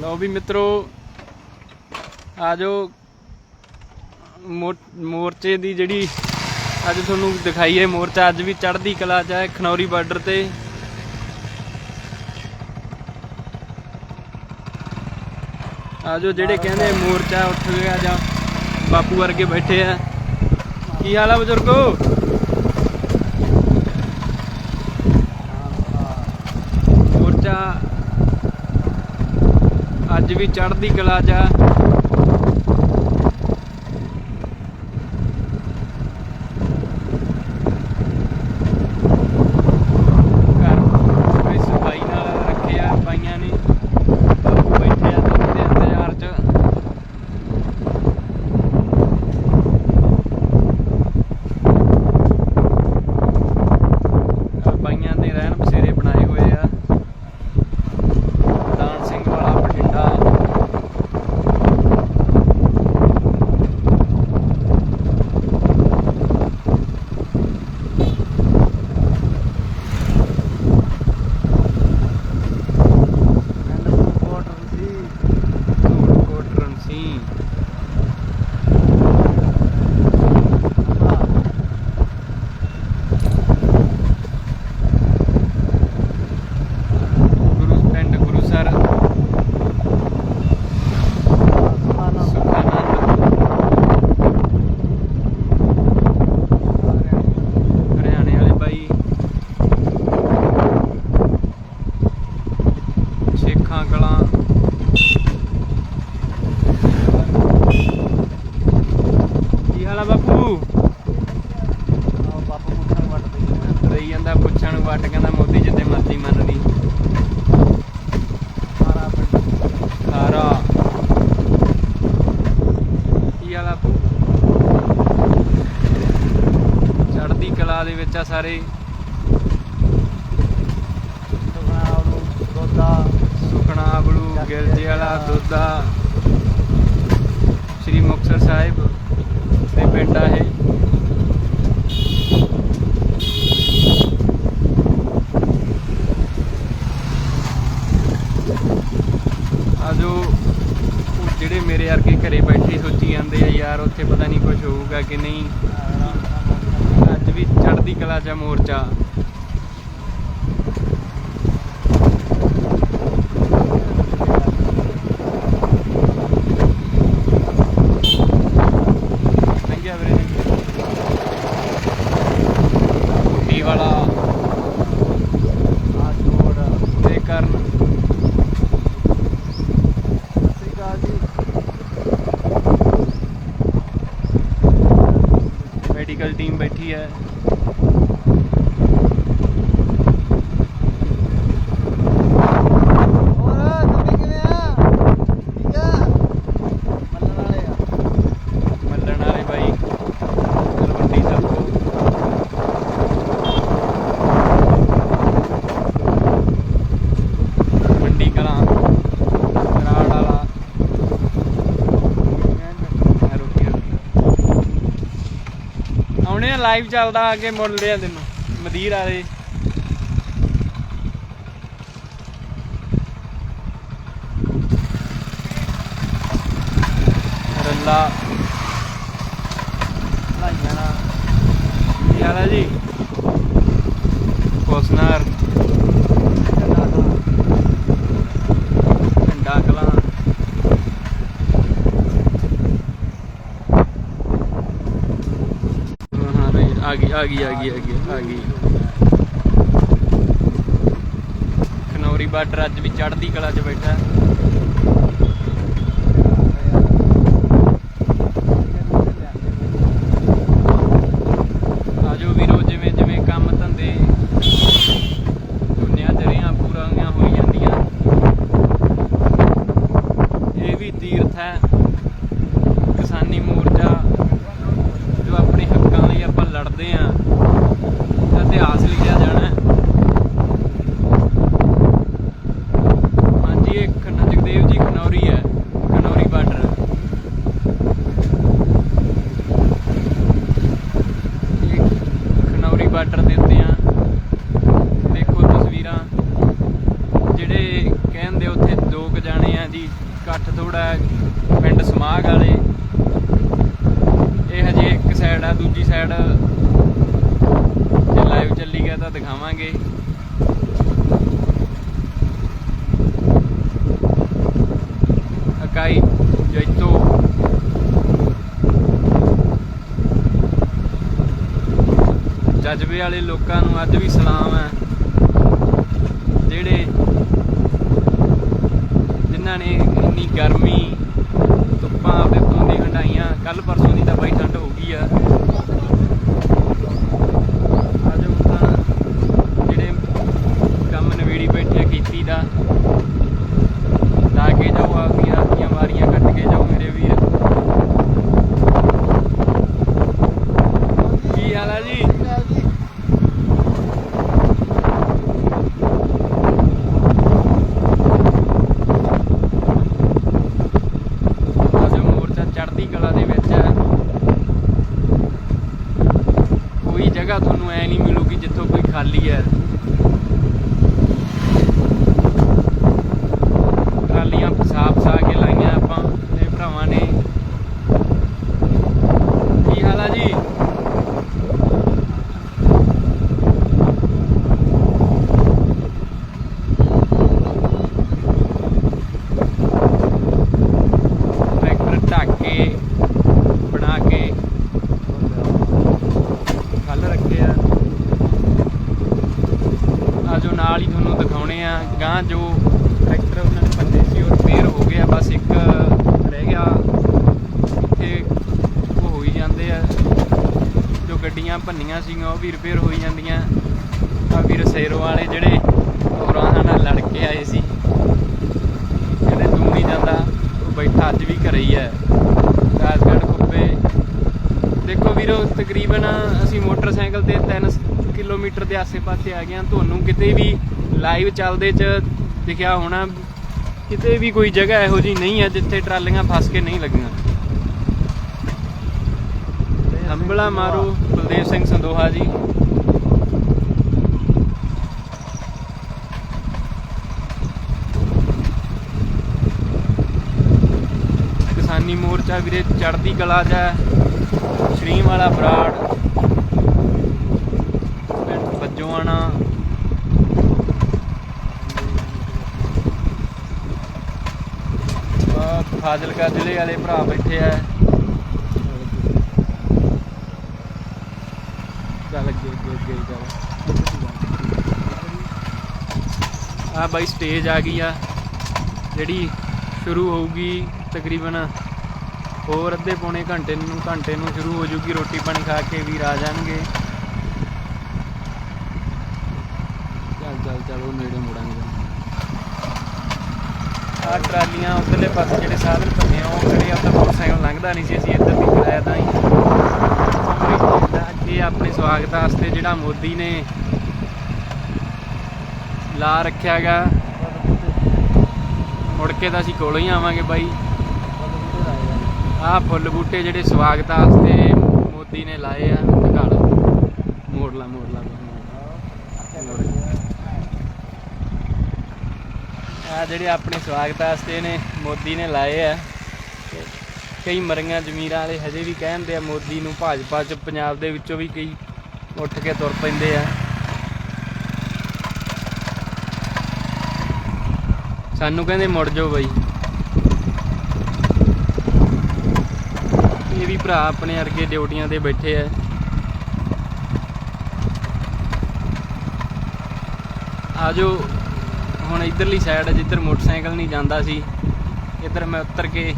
ਲਓ ਵੀ ਮਿੱਤਰੋ ਆਜੋ ਮੋਰਚੇ ਦੀ ਜਿਹੜੀ ਅੱਜ ਤੁਹਾਨੂੰ ਦਿਖਾਈਏ ਮੋਰਚਾ ਅੱਜ ਵੀ ਚੜ੍ਹਦੀ ਕਲਾ ਚ ਹੈ ਖਨੌਰੀ ਬਾਰਡਰ ਤੇ। ਆਜੋ ਜਿਹੜੇ ਕਹਿੰਦੇ ਮੋਰਚਾ ਉੱਠ ਗਿਆ ਜਾਂ ਬਾਪੂ ਵਰਗੇ ਬੈਠੇ ਆ। ਕੀ ਹਾਲ ਆ ਬਜ਼ੁਰਗੋ ਮੋਰਚਾ ਅੱਜ ਵੀ ਚੜ੍ਹਦੀ ਕਲਾ ਚ ਆ ਘਰ ਕੋਈ ਸਫ਼ਾਈ ਨਾਲ ਰੱਖਿਆ ਪਾਈਆਂ ਨੇ ਬਾਪੂ ਬੈਠੇ ਆ ਦੁੱਧ ਦੇ ਇੰਤਜ਼ਾਰ ਚ ਆਹ ਬਾਈਆਂ ਦੇ ਰਹਿਣ ਬਸੇਰੇ ਬਣਾਏ ਹੋਏ ਆ ਦਾਨ ਸਿੰਘ ਵਾਲਾ ਬਠਿੰਡਾ ਧੂੜਕੋਟ ਰਣਸੀ ਗੁਰੂ ਪਿੰਡ ਗੁਰੂਸਰ ਸੁਖਾਨੰਦ ਹਰਿਆਣੇ ਵਾਲੇ ਬਾਈ ਸ਼ੇਖਾਂ ਕਲਾਂ ਕੀ ਹਾਲ ਆ ਬਾਪੂ? ਰਹੀ ਜਾਂਦਾ ਪੁੱਛਣ ਵੱਟ ਕਹਿੰਦਾ ਮੋਦੀ ਕੀ ਹਾਲ ਆ ਬਾਪੂ? ਚੜ੍ਹਦੀ ਕਲਾ ਦੇ ਵਿੱਚ ਆ ਸਾਰੇ। ਵਾਲਾ ਸ੍ਰੀ ਮੁਕਤਸਰ ਸਾਹਿਬ ਦੇ ਪਿੰਡ ਆ ਇਹ। ਆਜੋ ਜਿਹੜੇ ਮੇਰੇ ਵਰਗੇ ਘਰੇ ਬੈਠੇ ਸੋਚੀ ਜਾਂਦੇ ਆ, ਯਾਰ ਉੱਥੇ ਪਤਾ ਨਹੀਂ ਕੁਝ ਹੋਊਗਾ ਕਿ ਨਹੀਂ। ਅੱਜ ਵੀ ਚੜ੍ਹਦੀ ਕਲਾ ਚ ਮੋਰਚਾ ਲੰਘਿਆ ਵੀਰੇ ਟੀ ਵਾਲਾ ਤੇ ਕਰਨ ਮੈਡੀਕਲ ਟੀਮ ਬੈਠੀ ਹੈ ਮੱਲਣ ਵਾਲੇ ਬਾਈ ਤਲਵੰਡੀ ਸਾਬੋ ਮੰਡੀ ਕਲਾਂ ਰਾੜ ਵਾਲਾ ਆ ਰੋਕੀ ਰੋਕੀ ਆਉਣੇ ਆ ਲਾਈਵ ਚੱਲਦਾ ਅੱਗੇ ਮੁੜ ਲਿਆ ਤੈਨੂੰ ਮਦੀਰ ਵਾਲੇ। ਰੱਲਾ। ਕੀ ਹਾਲ ਆ ਜੀ? ਕੋਸਨਾਰ ਢੰਡਾ ਕਲਾਂ ਹਾਂ ਹਾਂ ਬਈ ਆ ਗਈ ਆ ਗਈ ਆ ਗਈ ਆ ਗਈ। ਖਨੌਰੀ ਬਾਰਡਰ ਅੱਜ ਵੀ ਚੜ੍ਹਦੀ ਕਲਾ 'ਚ ਬੈਠਾ ਆਜੋ ਵੀਰੋ ਜਿਵੇਂ ਜਿਵੇਂ ਕੰਮ ਧੰਦੇ ਦੁਨੀਆ ਜਰੀਆਂ ਪੂਰੀਆਂ ਹੋਈ ਜਾਂਦੀਆਂ ਇਹ ਵੀ ਤੀਰਥ ਹੈ ਕਿਸਾਨੀ ਮੋਰਚਾ ਜੋ ਆਪਣੇ ਹੱਕਾਂ ਲਈ ਆਪਾਂ ਲੜਦੇ ਆਂ ਦਾ ਇਤਿਹਾਸ ਲਿਖਿਆ ਜਾਣਾ ਹੈ। ਹਾਂਜੀ ਇਹ ਖੰਨਾ ਜਗਦੇਵ ਜਾਣੇ ਆ ਜੀ ਇਕੱਠ ਥੋੜਾ ਪਿੰਡ ਸਮਾਗ ਵਾਲੇ ਇਹ ਹਜੇ ਇੱਕ ਸਾਈਡ ਆ ਦੂਜੀ ਸਾਈਡ ਜੇ ਲਾਈਵ ਚੱਲੀ ਗਿਆ ਤਾਂ ਦਿਖਾਵਾਂਗੇ ਇਕਾਈ ਜੈਤੋ ਜਜ਼ਬੇ ਵਾਲੇ ਲੋਕਾਂ ਨੂੰ ਅੱਜ ਵੀ ਸਲਾਮ ਹੈ। ਜਿਹੜੇ ਜਿਨ੍ਹਾਂ ਨੇ ਇੰਨੀ ਗਰਮੀ, ਧੁੱਪਾਂ ਆਪਦੇ ਤੋਂ ਦੀ ਹੰਡਾਈਆਂ ਕੱਲ ਪਰਸੋਂ ਦੀ ਤਾਂ ਬਾਈ ਠੰਡ ਹੋ ਗਈ ਆ ਅੱਜ ਹੁਣ ਤਾਂ ਜਿਹੜੇ ਕੰਮ ਨਵੇੜੀ ਬੈਠੇ ਆ ਕੀਤੀ ਦਾ ਲਾ ਕੇ ਜਾਓ ਆਪਦੀਆਂ ਆਪਦੀਆਂ ਵਾਰੀਆਂ ਕੱਟ ਕੇ ਜਾਓ ਮੇਰੇ ਵੀਰ ਕੀ ਹਾਲ ਆ ਜੀ ਅੱਜ ਮੋਰਚਾ ਚੜ੍ਹਦੀ ਕਲਾ ਦੇ ਵਿੱਚ ਹੈ ਕੋਈ ਜਗ੍ਹਾ ਤੁਹਾਨੂੰ ਐ ਨਹੀਂ ਮਿਲੂਗੀ ਜਿੱਥੋਂ ਕੋਈ ਖਾਲੀ ਹੈ ਟਰਾਲੀਆਂ ਫਸਾ ਫਸਾ ਕੇ ਲਾਈਆਂ ਆਪਾਂ ਤੇ ਭਰਾਵਾਂ ਨੇ ਕੀ ਹਾਲ ਆ ਜੀ ਟਰੈਕਟਰ ਢੱਕ ਕੇ ਬਣਾ ਕੇ ਕੱਲ ਰੱਖੇ ਆ ਆਜੋ ਨਾਲ ਹੀ ਤੁਹਾਨੂੰ ਦਿਖਾਉਣੇ ਆ ਜੋ ਟਰੈਕਟਰ ਉਹਨਾਂ ਨੇ ਭੰਨੇ ਸੀ, ਉਹ ਰਿਪੇਅਰ ਹੋ ਗਿਆ ਬਸ ਇੱਕ ਰਹਿ ਗਿਆ। ਇੱਥੇ ਉਹ ਹੋਈ ਜਾਂਦੇ ਆ, ਜੋ ਗੱਡੀਆਂ ਭੰਨੀਆਂ ਸੀਗੀਆਂ, ਉਹ ਵੀ ਰਿਪੇਅਰ ਹੋਈ ਜਾਂਦੀਆਂ। ਆ ਵੀਰ ਸੇਰੋ ਵਾਲੇ ਜਿਹੜੇ ਹੋਰਾਂ ਨਾਲ ਲੜ ਕੇ ਆਏ ਸੀ। ਜਿਹੜੇ ਤੂੰ ਨਹੀਂ ਜਾਂਦਾ, ਉਹ ਬੈਠਾ ਅੱਜ ਵੀ ਘਰੇ ਹੀ ਹੈ ਰਾਜਗੜ੍ਹ ਕੁੱਬੇ ਦੇਖੋ ਵੀਰੋ, ਤਕਰੀਬਨ ਅਸੀਂ ਮੋਟਰਸਾਈਕਲ ਤੇ 3 ਕਿਲੋਮੀਟਰ ਦੇ ਆਸੇ-ਪਾਸੇ ਆ ਗਏ ਹਾਂ। ਤੁਹਾਨੂੰ ਕਿਤੇ ਵੀ ਲਾਈਵ ਚੱਲਦੇ ਚ ਦਿਖਿਆ ਹੋਣਾ, ਕਿਤੇ ਵੀ ਕੋਈ ਜਗ੍ਹਾ ਇਹੋ ਜੀ ਨਹੀਂ ਹੈ ਜਿੱਥੇ ਟਰਾਲੀਆਂ ਫਸ ਕੇ ਨਹੀਂ ਲੱਗੀਆਂ। ਹੰਬਲਾ ਮਾਰੂ ਬਲਦੇਵ ਸਿੰਘ ਸੰਦੋਹਾ ਜੀ। ਕਿਸਾਨੀ ਮੋਰਚਾ ਵੀਰੇ, ਚੜ੍ਹਦੀ ਕਲਾ ਚ ਹੈ। ਸ਼੍ਰੀਮ ਵਾਲਾ ਬਰਾੜ। ਪਿੰਡ ਬੱਜੋਆਣਾ ਆਹ ਫਾਜ਼ਿਲਕਾ ਜ਼ਿਲ੍ਹੇ ਵਾਲੇ ਭਰਾ ਬੈਠੇ ਆ। ਚੱਲ ਅੱਗੇ ਅੱਗੇ ਅੱਗੇ, ਚੱਲ। ਆ ਬਾਈ ਸਟੇਜ ਆ ਗਈ ਆ। ਜਿਹੜੀ ਸ਼ੁਰੂ ਹੋਊਗੀ ਤਕਰੀਬਨ ਹੋਰ ਅੱਧੇ ਪੌਣੇ ਘੰਟੇ ਨੂੰ ਘੰਟੇ ਨੂੰ ਸ਼ੁਰੂ ਹੋ ਜੂਗੀ, ਰੋਟੀ ਪਾਣੀ ਖਾ ਕੇ ਵੀਰ ਆ ਜਾਣਗੇ। ਚੱਲ ਚੱਲ ਚੱਲ, ਉਹ ਨੇੜੇ ਮੁੜਾਂਗੇ। ਆ ਟਰਾਲੀਆਂ ਉਧਰਲੇ ਪਾਸੇ ਜਿਹੜੇ ਸਾਧਨ ਭੰਨੇ ਉਹ ਖੜੇ ਆ ਮੋਟਰਸਾਈਕਲ ਲੰਘਦਾ ਨਹੀਂ ਸੀ ਅਸੀਂ ਇੱਧਰ ਦੀ ਕਰਾਇਆ ਤਾਂ ਹੀ। ਅੱਗੇ ਆਪਣੇ ਸਵਾਗਤ ਵਾਸਤੇ ਜਿਹੜਾ ਮੋਦੀ ਨੇ ਲਾ ਰੱਖਿਆਗਾ ਮੁੜ ਕੇ ਤਾਂ ਅਸੀਂ ਕੋਲੋਂ ਹੀ ਆਵਾਂਗੇ ਬਾਈ। ਆਹ ਫੁੱਲ ਬੂਟੇ ਜਿਹੜੇ ਸਵਾਗਤ ਵਾਸਤੇ ਮੋਦੀ ਨੇ ਲਾਏ ਆ। ਘੜ ਮੋੜ ਲਾ ਮੋੜ ਲਾ ਆ ਜਿਹੜੇ ਆਪਣੇ ਸਵਾਗਤ ਵਾਸਤੇ ਨੇ, ਮੋਦੀ ਨੇ ਲਾਏ ਆ। ਕਈ ਮਰੀਆਂ ਜ਼ਮੀਰਾਂ ਵਾਲੇ ਹਜੇ ਵੀ ਕਹਿੰਦੇ ਆ, ਮੋਦੀ ਨੂੰ ਭਾਜਪਾ ਚ, ਪੰਜਾਬ ਦੇ ਵਿੱਚੋਂ ਵੀ ਕਈ ਉੱਠ ਕੇ ਤੁਰ ਪੈਂਦੇ ਆ। ਸਾਨੂੰ ਕਹਿੰਦੇ ਮੁੜ ਜਾਓ ਬਾਈ। ਇਹ ਵੀ ਭਰਾ ਆਪਣੇ ਅਰਗੇ ਡਿਊਟੀਆਂ ਤੇ ਬੈਠੇ ਆ। ਆਜੋ ਹੁਣ ਇਧਰਲੀ ਸਾਈਡ ਹੈ ਜਿੱਧਰ ਮੋਟਰਸਾਈਕਲ ਨਹੀਂ ਜਾਂਦਾ ਸੀ, ਇੱਧਰ ਮੈਂ ਉਤਰ ਕੇ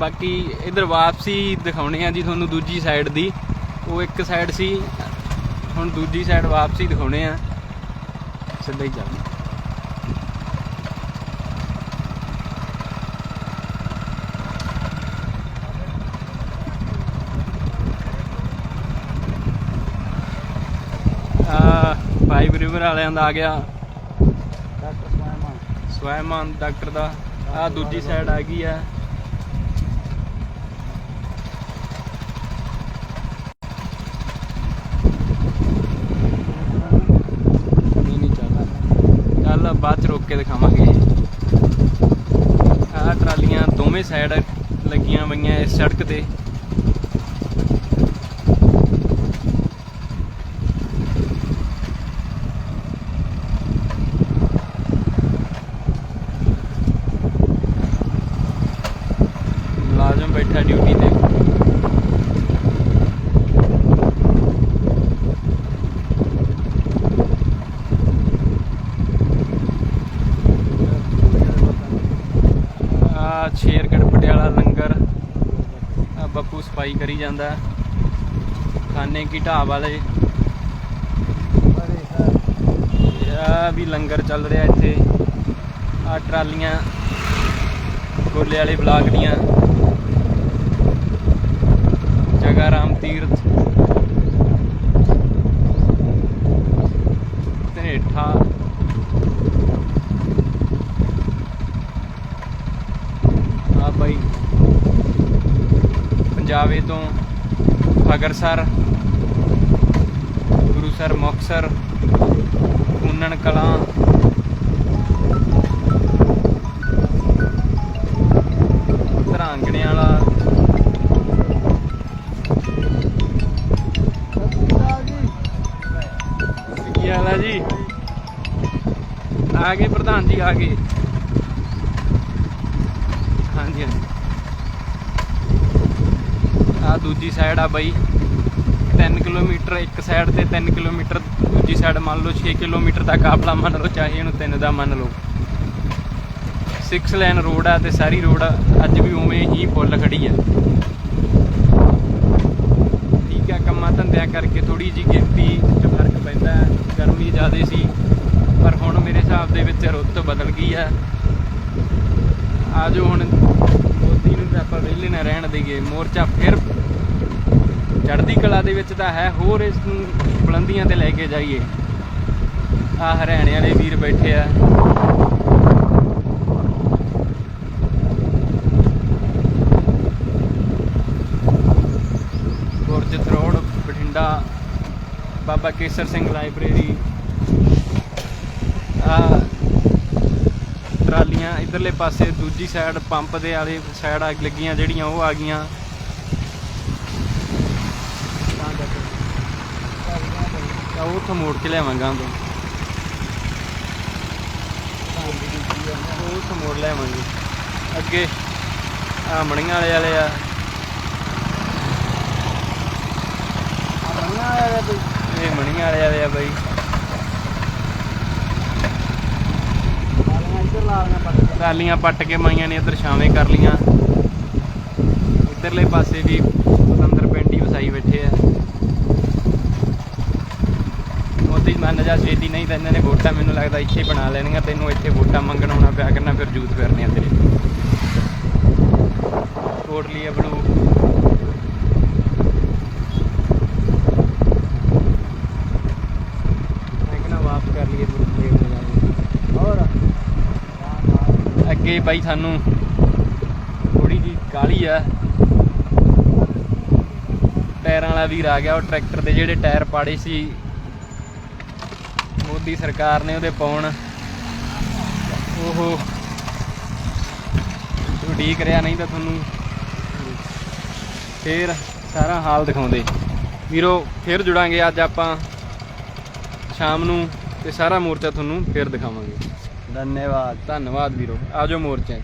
ਬਾਕੀ ਇਧਰ ਵਾਪਸੀ ਦਿਖਾਉਣੇ ਆ ਜੀ ਤੁਹਾਨੂੰ ਦੂਜੀ ਸਾਈਡ ਦੀ, ਉਹ ਇੱਕ ਸਾਈਡ ਸੀ, ਹੁਣ ਦੂਜੀ ਸਾਈਡ ਵਾਪਸੀ ਦਿਖਾਉਣੇ ਆ। ਸਿੱਧਾ ਹੀ ਚੱਲ ਆ ਰਿਵਰ ਵਾਲਿਆਂ ਦਾ ਆ ਗਿਆ। ਡਾਕਟਰ ਸਵਾਇਮਾਨ ਸਵੈਮਾਨ ਡਾਕਟਰ ਦਾ। ਆ ਦੂਜੀ ਸਾਈਡ ਆ ਗਈ ਆ ਨਹੀਂ ਨਹੀਂ ਚੱਲ। ਕੇ ਦਿਖਾਵਾਂਗੇ। ਆਹ ਟਰਾਲੀਆਂ ਦੋਵੇਂ ਸਾਈਡ ਲੱਗੀਆਂ ਹੋਈਆਂ ਇਸ ਸੜਕ ਤੇ ਮੁਲਾਜ਼ਮ ਬੈਠਾ ਡਿਊਟੀ ਤੇ ਆ ਸ਼ੇਰਗੜ ਪਟਿਆਲਾ ਲੰਗਰ ਆ ਬੱਪੂ ਸਫ਼ਾਈ ਕਰੀ ਜਾਂਦਾ। ਖਾਨੇ ਕੀ ਢਾਬ ਵਾਲੇ। ਆ ਵੀ ਲੰਗਰ ਚੱਲ ਰਿਹਾ ਇੱਥੇ। ਆ ਟਰਾਲੀਆਂ, ਗੋਲੇ ਵਾਲੇ ਬਲਾਕ ਦੀਆਂ। ਜਗਾ ਰਾਮ ਤੀਰਥ ਧਨੇਠਾ ਆ ਬਾਈ ਜਾਵੇ ਤੋਂ ਫਗਰਸਰ ਗੁਰੂਸਰ ਮੁਕਤਸਰ ਕੂਨਣ ਕਲਾਂ। ਧਰਾਂਗਣੇ ਵਾਲਾ। ਕੀ ਹਾਲ ਹੈ ਜੀ? ਆ ਗਏ ਪ੍ਰਧਾਨ ਜੀ, ਆ ਗਏ। ਹਾਂਜੀ ਹਾਂਜੀ। ਆ ਦੂਜੀ ਸਾਈਡ ਆ ਬਾਈ। 3 ਕਿਲੋਮੀਟਰ, ਇੱਕ ਸਾਈਡ ਤੇ 3 ਕਿਲੋਮੀਟਰ, ਦੂਜੀ ਸਾਈਡ ਮੰਨ ਲਓ 6 ਕਿਲੋਮੀਟਰ ਦਾ ਕਾਫਲਾ ਮੰਨ ਲਓ, ਚਾਹੇ ਇਹਨੂੰ 3 ਦਾ ਮੰਨ ਲਓ। 6 ਲੈਨ ਰੋਡ ਆ ਤੇ ਸਾਰੀ ਰੋਡ ਅੱਜ ਵੀ ਉਵੇਂ ਹੀ ਫੁੱਲ ਖੜੀ ਆ। ਠੀਕ ਆ, ਕੰਮਾਂ ਧੰਦਿਆਂ ਕਰਕੇ ਥੋੜੀ ਜੀ ਗਿਣਤੀ 'ਚ ਫ਼ਰਕ ਪੈਂਦਾ ਗਰਮੀ ਜ਼ਿਆਦੇ ਸੀ, ਪਰ ਹੁਣ ਮੇਰੇ ਹਿਸਾਬ ਦੇ ਵਿੱਚ ਰੁੱਤ ਬਦਲ ਗਈ ਆ। ਆਜੋ ਹੁਣ, ਮੋਦੀ ਨੂੰ ਆਪਾਂ ਵਿਹਲੇ ਨਾ ਰਹਿਣ ਦੇਈਏ, ਮੋਰਚਾ ਫਿਰ ਚੜ੍ਹਦੀ ਕਲਾ ਦੇ ਵਿੱਚ ਤਾਂ ਹੈ, ਹੋਰ ਇਸ ਨੂੰ ਬੁਲੰਦੀਆਂ ਤੇ ਲੈ ਕੇ ਜਾਈਏ। ਆ ਹਰਿਆਣੇ ਵਾਲੇ ਵੀਰ ਬੈਠੇ ਆ। Gurjat road Bathinda, Baba Kesar Singh library. ਆ ਟਰਾਲੀਆਂ ਇਧਰਲੇ ਪਾਸੇ, ਦੂਜੀ ਸਾਈਡ ਪੰਪ ਦੇ ਵਾਲੇ ਸਾਈਡ ਆ, ਲੱਗੀਆਂ ਜਿਹੜੀਆਂ ਉਹ ਆ ਗਈਆਂ। ਤਾਂ ਉਹ ਉੱਥੋਂ ਮੋੜ ਕੇ ਲਿਆਵਾਂਗਾ ਤੋਂ ਉਹ ਉੱਥੋਂ ਮੋੜ ਲਿਆਵਾਂਗੇ। ਅੱਗੇ ਆ ਮਣੀਆਂ ਵਾਲੇ ਵਾਲੇ ਆ। ਇਹ ਮਣੀਆਂ ਵਾਲੇ ਵਾਲੇ ਆ ਬਾਈ। ਪੱਟ ਕੇ। ਮਾਈਆਂ ਨੇ ਇੱਧਰ ਛਾਵੇਂ ਕਰ ਲੀਆਂ ਇੱਧਰਲੇ ਪਾਸੇ ਵੀ ਪਤੰਦਰ ਪਿੰਡ ਹੀ ਵਸਾਈ ਬੈਠੇ ਆ। ਮੋਦੀ ਮੰਨ ਛੇਤੀ ਨਹੀਂ ਤਾਂ ਇਹਨਾਂ ਨੇ ਵੋਟਾਂ ਮੈਨੂੰ ਲੱਗਦਾ ਇੱਥੇ ਬਣਾ ਲੈਣੀਆਂ, ਤੈਨੂੰ ਇੱਥੇ ਵੋਟਾਂ ਮੰਗਣ ਆਉਣਾ ਪਿਆ ਕਰਨਾ, ਫਿਰ ਜੂਤ ਫਿਰਨੇ ਆ ਤੇਰੇ ਕੋਟਲੀ ਬਲੂ ਵਾਪਸ ਕਰ ਲਈਏ ਅੱਗੇ ਬਾਈ ਸਾਨੂੰ ਥੋੜੀ ਜੀ ਕਾਲੀ ਆ। ਟਾਇਰਾਂ ਵਾਲਾ ਵੀਰ ਆ ਗਿਆ, ਉਹ ਟਰੈਕਟਰ ਦੇ ਜਿਹੜੇ ਟਾਇਰ ਪਾੜੇ ਸੀ। ਮੋਦੀ ਸਰਕਾਰ ਨੇ ਉਹਦੇ ਪਾਉਣ। ਉਹ ਉਡੀਕ ਰਿਆ ਨਹੀਂ ਤਾਂ ਤੁਹਾਨੂੰ ਫੇਰ ਸਾਰਾ ਹਾਲ ਦਿਖਾਉਂਦੇ। ਵੀਰੋ ਫੇਰ ਜੁੜਾਂਗੇ ਅੱਜ ਆਪਾਂ ਸ਼ਾਮ ਨੂੰ ਤੇ ਸਾਰਾ ਮੋਰਚਾ ਤੁਹਾਨੂੰ ਫੇਰ ਦਿਖਾਵਾਂਗੇ। ਧੰਨਵਾਦ। ਧੰਨਵਾਦ ਵੀਰੋ ਆਜੋ ਮੋਰਚੇ